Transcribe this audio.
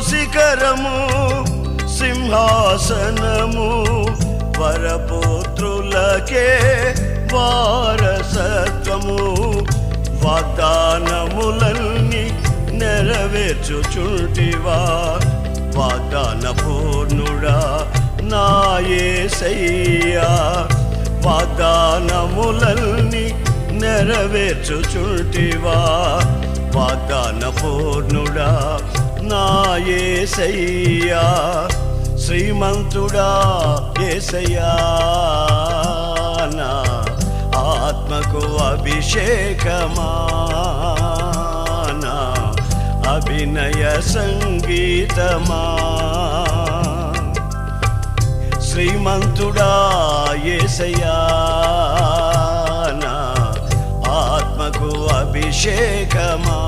శిఖరము సింహాసనము వరపుత్రులకే వారసత్వము వాగ్దానములన్నీ నెరవేర్చుచుంటివా? వాగ్దాన పూర్ణుడా నాయసయ్యా వాగ్దానములన్నీ నెరవేర్చుచుంటివా? వాగ్దాన పూర్ణుడా ఏసయ్యా శ్రీమంతుడా ఏసయ్యా నా ఆత్మకు అభిషేకమానా అభినయ సంగీతమా. శ్రీమంతుడా ఏసయ్యా నా ఆత్మకు అభిషేకమా.